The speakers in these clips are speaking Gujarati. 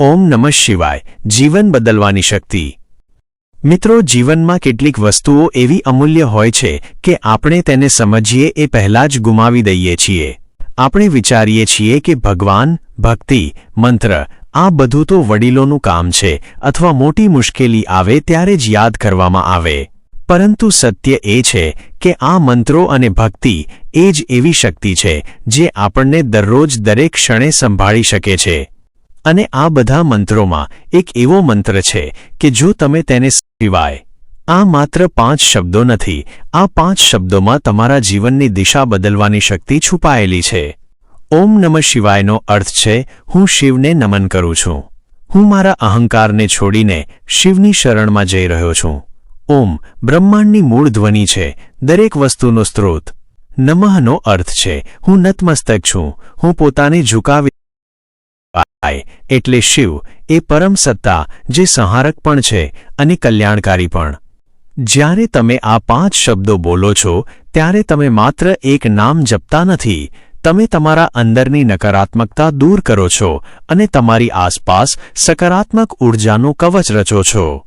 ઓમ નમઃ શિવાય, જીવન બદલવાની શક્તિ. મિત્રો, જીવનમાં કેટલીક વસ્તુઓ એવી અમૂલ્ય હોય છે કે આપણે તેને સમજીએ એ પહેલાં જ ગુમાવી દઈએ છીએ. આપણે વિચારીએ છીએ કે ભગવાન, ભક્તિ, મંત્ર, આ બધું તો વડીલોનું કામ છે અથવા મોટી મુશ્કેલી આવે ત્યારે જ યાદ કરવામાં આવે. પરંતુ સત્ય એ છે કે આ મંત્રો અને ભક્તિ એ જ એવી શક્તિ છે જે આપણને દરરોજ દરેક ક્ષણે સંભાળી શકે છે. અને આ બધા મંત્રોમાં એક એવો મંત્ર છે કે જો તમે તેને સિવાય આ માત્ર પાંચ શબ્દો નથી, આ પાંચ શબ્દોમાં તમારા જીવનની દિશા બદલવાની શક્તિ છુપાયેલી છે. ઓમ નમઃ શિવાયનો અર્થ છે, હું શિવને નમન કરું છું. હું મારા અહંકારને છોડીને શિવની શરણમાં જઈ રહ્યો છું. ઓમ બ્રહ્માંડની મૂળ ધ્વનિ છે, દરેક વસ્તુનો સ્ત્રોત. નમઃનો અર્થ છે, હું નતમસ્તક છું, હું પોતાને ઝુકાવી આય, એટલે શિવ, એ પરમ સત્તા, જે સંહારક પણ છે અને કલ્યાણકારી પણ. જ્યારે તમે આ પાંચ શબ્દો બોલો છો, ત્યારે તમે માત્ર એક નામ જપતા નથી, તમે તમારા અંદરની નકારાત્મકતા દૂર કરો છો અને તમારી આસપાસ સકારાત્મક ઊર્જાનું કવચ રચો છો.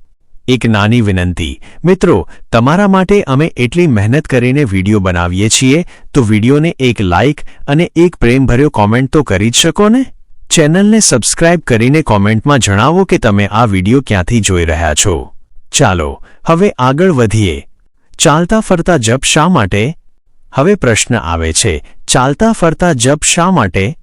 એક નાની વિનંતી, મિત્રો, તમારા માટે અમે એટલી મહેનત કરીને વીડિયો બનાવીએ છીએ, તો વિડીયોને એક લાઇક અને એક પ્રેમભર્યો કોમેન્ટ તો કરી જ શકો ને? ચેનલને સબસ્ક્રાઇબ કરીને કોમેન્ટમાં જણાવો કે તમે આ વિડિયો ક્યાંથી જોઈ રહ્યા છો. ચાલો, હવે આગળ વધીએ. ચાલતા ફરતા જપ શા માટે? હવે પ્રશ્ન આવે છે, ચાલતા ફરતા જપ શા માટે?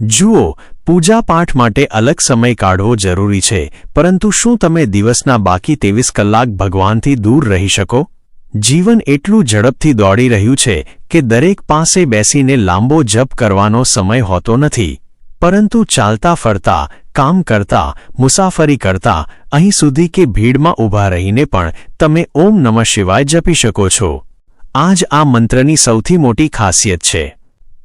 જુઓ પૂજાપાઠ માટે અલગ સમય કાઢવો જરૂરી છે, પરંતુ શું તમે દિવસના બાકી ત્રેવીસ કલાક ભગવાનથી દૂર રહી શકો? જીવન એટલું ઝડપથી દોડી રહ્યું છે કે દરેક પાસે બેસીને લાંબો જપ કરવાનો સમય હોતો નથી. પરંતુ ચાલતા ફરતા, કામ કરતા, મુસાફરી કરતા, અહીં સુધી કે ભીડમાં ઊભા રહીને પણ તમે ઓમ નમઃ શિવાય જપી શકો છો. આ જ આ મંત્રની સૌથી મોટી ખાસિયત છે.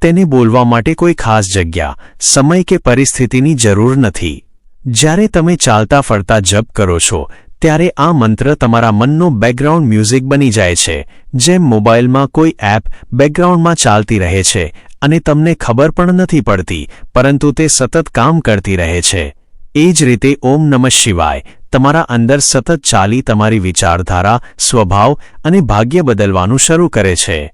તેને બોલવા માટે કોઈ ખાસ જગ્યા, સમય કે પરિસ્થિતિની જરૂર નથી. જ્યારે તમે ચાલતા ફરતા જપ કરો છો, ત્યારે આ મંત્ર તમારા મનનો બેકગ્રાઉન્ડ મ્યુઝિક બની જાય છે, જેમ મોબાઈલમાં કોઈ એપ બેકગ્રાઉન્ડમાં ચાલતી રહે છે અને તમને ખબર પણ નથી પડતી, પરંતુ તે સતત કામ કરતી રહે છે. એ જ રીતે ઓમ નમઃ શિવાય, તમારા અંદર સતત ચાલી તમારી વિચારધારા, સ્વભાવ અને ભાગ્ય બદલવાનું શરૂ કરે છે.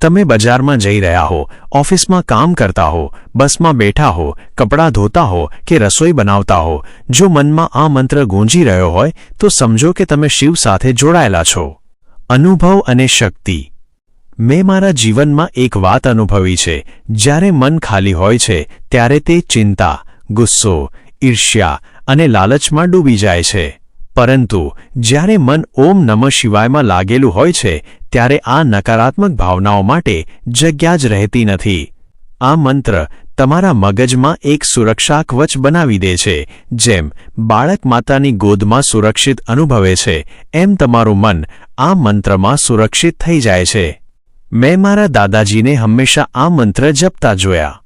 તમે બજારમાં જઈ રહ્યા હો, ઓફિસમાં કામ કરતા હો, બસમાં બેઠા હો, કપડાં ધોતા હો કે રસોઈ બનાવતા હો, જો મનમાં આ મંત્ર ગૂંજી રહ્યો હોય, તો સમજો કે તમે શિવ સાથે જોડાયેલા છો. અનુભવ અને શક્તિ. મેં મારા જીવનમાં એક વાત અનુભવી છે. જ્યારે મન ખાલી હોય છે, ત્યારે તે ચિંતા, ગુસ્સો, ઈર્ષ્યા અને લાલચમાં ડૂબી જાય છે. પરંતુ, જ્યારે મન ઓમ નમઃ શિવાયમાં લાગેલું હોય છે, ત્યારે આ નકારાત્મક ભાવનાઓ માટે જગ્યા જ રહેતી નથી. આ મંત્ર તમારા મગજમાં એક સુરક્ષા કવચ બનાવી દે છે, જેમ બાળક માતાની ગોદમાં સુરક્ષિત અનુભવે છે, એમ તમારું મન આ મંત્રમાં સુરક્ષિત થઈ જાય છે. મેં મારા દાદાજીને હંમેશા આ મંત્ર જપતા જોયા.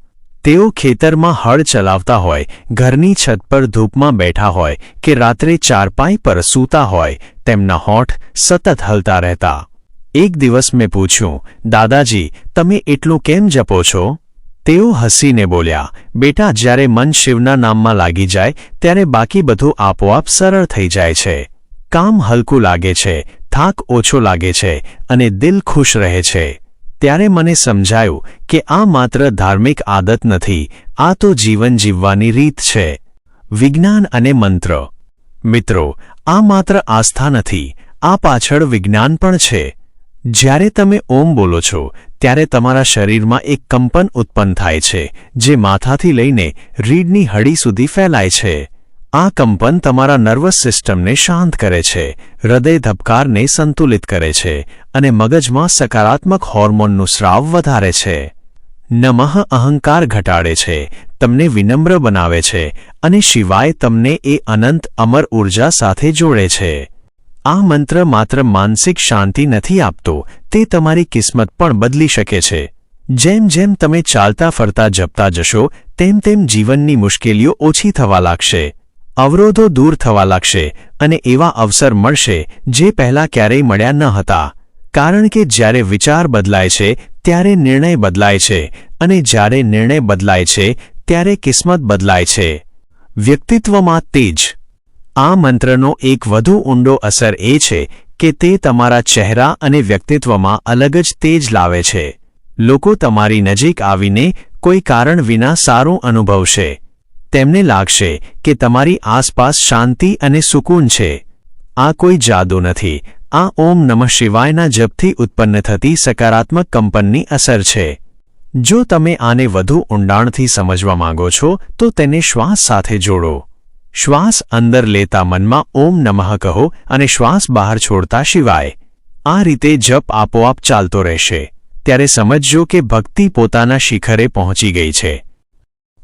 તેઓ ખેતરમાં હળ ચલાવતા હોય, ઘરની છત પર ધૂપમાં બેઠા હોય કે રાત્રે ચારપાઈ પર સૂતા હોય, તેમના હોઠ સતત હલતા રહેતા. એક દિવસ મેં પૂછ્યું, દાદાજી, તમે એટલું કેમ જપો છો? તેઓ હસીને બોલ્યા, બેટા, જ્યારે મન શિવના નામમાં લાગી જાય, ત્યારે બાકી બધું આપોઆપ સરળ થઈ જાય છે. કામ હલકું લાગે છે થાક ઓછો લાગે છે અને દિલ ખુશ રહે છે. ત્યારે મને સમજાયું કે આ માત્ર ધાર્મિક આદત નથી, આ તો જીવન જીવવાની રીત છે. વિજ્ઞાન અને મંત્ર. મિત્રો, આ માત્ર આસ્થા નથી, આ પાછળ વિજ્ઞાન પણ છે. જ્યારે તમે ઓમ બોલો છો, ત્યારે તમારા શરીરમાં એક કંપન ઉત્પન્ન થાય છે, જે માથાથી લઈને રીડની હડી સુધી ફેલાય છે. આ કંપન તમારા નર્વસ સિસ્ટમને શાંત કરે છે, હૃદય ધબકારને સંતુલિત કરે છે અને મગજમાં સકારાત્મક હોર્મોનનું સ્રાવ વધારે છે. નમઃ અહંકાર ઘટાડે છે, તમને વિનમ્ર બનાવે છે અને શિવાય તમને એ અનંત અમર ઊર્જા સાથે જોડે છે. આ મંત્ર માત્ર માનસિક શાંતિ નથી આપતો, તે તમારી કિસ્મત પણ બદલી શકે છે. જેમ જેમ તમે ચાલતા ફરતા જપતા જશો, તેમ તેમ જીવનની મુશ્કેલીઓ ઓછી થવા લાગશે. અવરોધો દૂર થવા લાગશે અને એવા અવસર મળશે જે પહેલાં ક્યારેય મળ્યા ન હતા. કારણ કે જ્યારે વિચાર બદલાય છે, ત્યારે નિર્ણય બદલાય છે અને જ્યારે નિર્ણય બદલાય છે, ત્યારે કિસ્મત બદલાય છે. વ્યક્તિત્વમાં તેજ. આ મંત્રનો એક વધુ ઊંડો અસર એ છે કે તે તમારા ચહેરા અને વ્યક્તિત્વમાં અલગ જ તેજ લાવે છે. લોકો તમારી નજીક આવીને કોઈ કારણ વિના સારું અનુભવશે. તેમને લાગશે કે તમારી આસપાસ શાંતિ અને સુકૂન છે. આ કોઈ જાદુ નથી. આ ઓમ નમઃ શિવાયના જપથી ઉત્પન્ન થતી સકારાત્મક કંપનની અસર છે. જો તમે આને વધુ ઊંડાણથી સમજવા માંગો છો, તો તેને શ્વાસ સાથે જોડો. શ્વાસ અંદર લેતા મનમાં ઓમ નમઃ કહો અને શ્વાસ બહાર છોડતા શિવાય. આ રીતે જપ આપોઆપ ચાલતો રહેશે. ત્યારે સમજજો કે ભક્તિ પોતાના શિખરે પહોંચી ગઈ છે.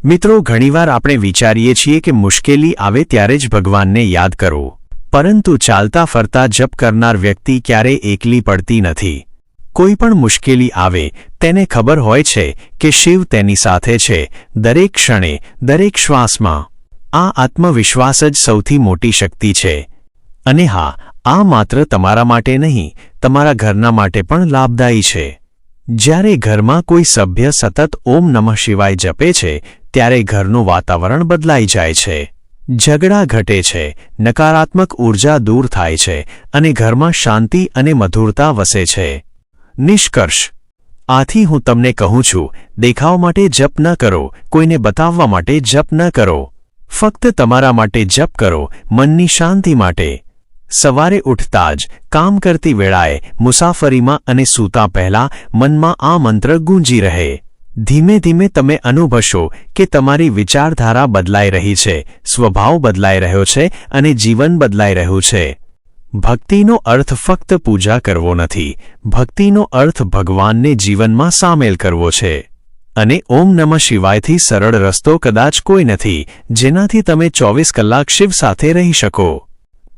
મિત્રો, ઘણીવાર આપણે વિચારીએ છીએ કે મુશ્કેલી આવે ત્યારે જ ભગવાનને યાદ કરવું. પરંતુ ચાલતા ફરતા જપ કરનાર વ્યક્તિ ક્યારેય એકલી પડતી નથી. કોઈ પણ મુશ્કેલી આવે, તેને ખબર હોય છે કે શિવ તેની સાથે છે, દરેક ક્ષણે, દરેક શ્વાસમાં. આ આત્મવિશ્વાસ જ સૌથી મોટી શક્તિ છે. અને હા, આ માત્ર તમારા માટે નહીં, તમારા ઘરના માટે પણ લાભદાયી છે. જ્યારે ઘરમાં કોઈ સભ્ય સતત ઓમ નમઃ શિવાય જપે છે ત્યારે ઘરનું વાતાવરણ બદલાઈ જાય છે. ઝઘડા ઘટે છે, નકારાત્મક ઊર્જા દૂર થાય છે અને ઘરમાં શાંતિ અને મધુરતા વસે છે. નિષ્કર્ષ. આથી હું તમને કહું છું, દેખાવ માટે જપ ન કરો, કોઈને બતાવવા માટે જપ ન કરો. ફક્ત તમારા માટે જપ કરો, મનની શાંતિ માટે. સવારે ઉઠતા જ, કામ કરતી વેળાએ મુસાફરીમાં અને સૂતા પહેલા મનમાં આ મંત્ર ગૂંજી રહે. ધીમે ધીમે તમે અનુભવશો કે તમારી વિચારધારા બદલાઈ રહી છે, સ્વભાવ બદલાઈ રહ્યો છે અને જીવન બદલાઈ રહ્યું છે. ભક્તિનો અર્થ ફક્ત પૂજા કરવો નથી, ભક્તિનો અર્થ ભગવાનને જીવનમાં સામેલ કરવો છે. અને ઓમ નમઃ શિવાયથી સરળ રસ્તો કદાચ કોઈ નથી, જેનાથી તમે ચોવીસ કલાક શિવ સાથે રહી શકો.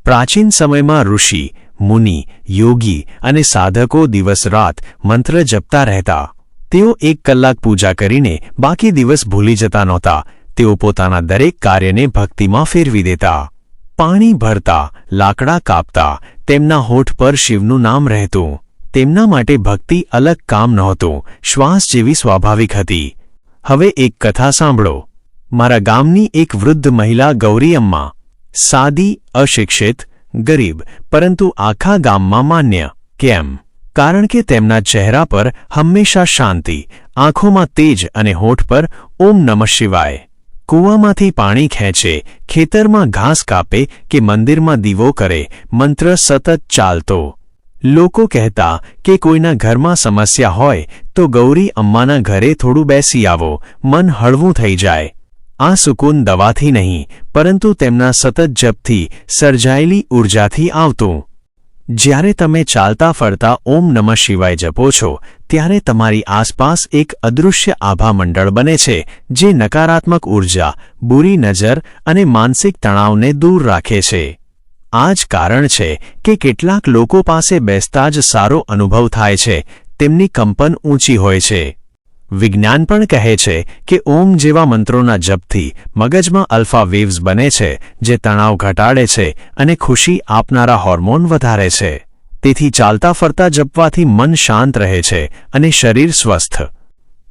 પ્રાચીન સમયમાં ઋષિ, મુનિ, યોગી અને સાધકો દિવસ રાત મંત્ર જપતા રહેતા. તેઓ એક કલાક પૂજા કરીને બાકી દિવસ ભૂલી જતા નહોતા. તેઓ પોતાના દરેક કાર્યને ભક્તિમાં ફેરવી દેતા. પાણી ભરતા, લાકડા કાપતા, તેમના હોઠ પર શિવનું નામ રહેતું. તેમના માટે ભક્તિ અલગ કામ નહોતું. શ્વાસ જેવી સ્વાભાવિક હતી. હવે એક કથા સાંભળો. મારા ગામની એક વૃદ્ધ મહિલા ગૌરી અમ્મા. સાદી, અશિક્ષિત, ગરીબ, પરંતુ આખા ગામમાં માન્ય. કેમ? કારણ કે તેમના ચહેરા પર હંમેશા શાંતિ, આંખોમાં તેજ અને હોઠ પર ઓમ નમઃ શિવાય. કૂવામાંથી પાણી ખેંચે, ખેતરમાં ઘાસ કાપે કે મંદિરમાં દીવો કરે, મંત્ર સતત ચાલતો. લોકો કહેતા કે કોઈના ઘરમાં સમસ્યા હોય, તો ગૌરી અમ્માના ઘરે થોડું બેસી આવો, મન હળવું થઈ જાય. આ સુકૂન દવાથી નહીં, પરંતુ તેમના સતત જપથી સર્જાયેલી ઊર્જાથી આવતું. જ્યારે તમે ચાલતા ફરતા ઓમ નમઃ શિવાય જપો છો, ત્યારે તમારી આસપાસ એક અદૃશ્ય આભા મંડળ બને છે, જે નકારાત્મક ઊર્જા બુરી નજર અને માનસિક તણાવને દૂર રાખે છે. આ જ કારણ છે કે કેટલાક લોકો પાસે બેસતા જ સારો અનુભવ થાય છે, તેમની કંપન ઊંચી હોય છે. વિજ્ઞાન પણ કહે છે કે ઓમ જેવા મંત્રોના જપથી મગજમાં અલ્ફા વેવ્સ બને છે, જે તણાવ ઘટાડે છે અને ખુશી આપનારા હોર્મોન વધારે છે. તેથી ચાલતા ફરતા જપવાથી મન શાંત રહે છે અને શરીર સ્વસ્થ.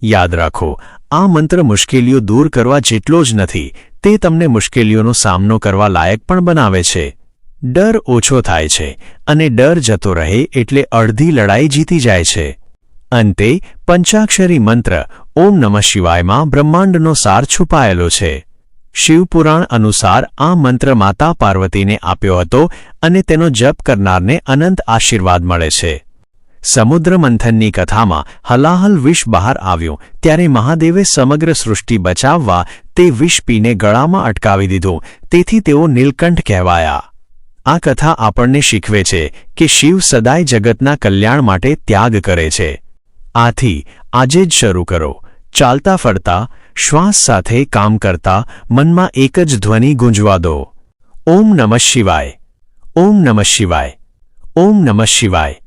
યાદ રાખો, આ મંત્ર મુશ્કેલીઓ દૂર કરવા જેટલો જ નથી, તે તમને મુશ્કેલીઓનો સામનો કરવા લાયક પણ બનાવે છે. ડર ઓછો થાય છે અને ડર જતો રહે એટલે અડધી લડાઈ જીતી જાય છે. અંતે પંચાક્ષરી મંત્ર, ઓમ નમઃ શિવાયમાં બ્રહ્માંડનો સાર છુપાયેલો છે. શિવપુરાણ અનુસાર આ મંત્ર માતા પાર્વતીને આપ્યો હતો અને તેનો જપ કરનારને અનંત આશીર્વાદ મળે છે. સમુદ્ર મંથનની કથામાં હલાહલ વિષ બહાર આવ્યું, ત્યારે મહાદેવે સમગ્ર સૃષ્ટિ બચાવવા તે વિષ પીને ગળામાં અટકાવી દીધું, તેથી તેઓ નીલકંઠ કહેવાયા. આ કથા આપણને શીખવે છે કે શિવ સદાય જગતના કલ્યાણ માટે ત્યાગ કરે છે. આથી આજે જ શરૂ કરો. ચાલતા ફરતા, શ્વાસ સાથે કામ કરતા, મનમાં એક જ ધ્વનિ ગુંજવા દો. ઓમ નમઃ શિવાય. ઓમ નમઃ શિવાય. ઓમ નમઃ શિવાય.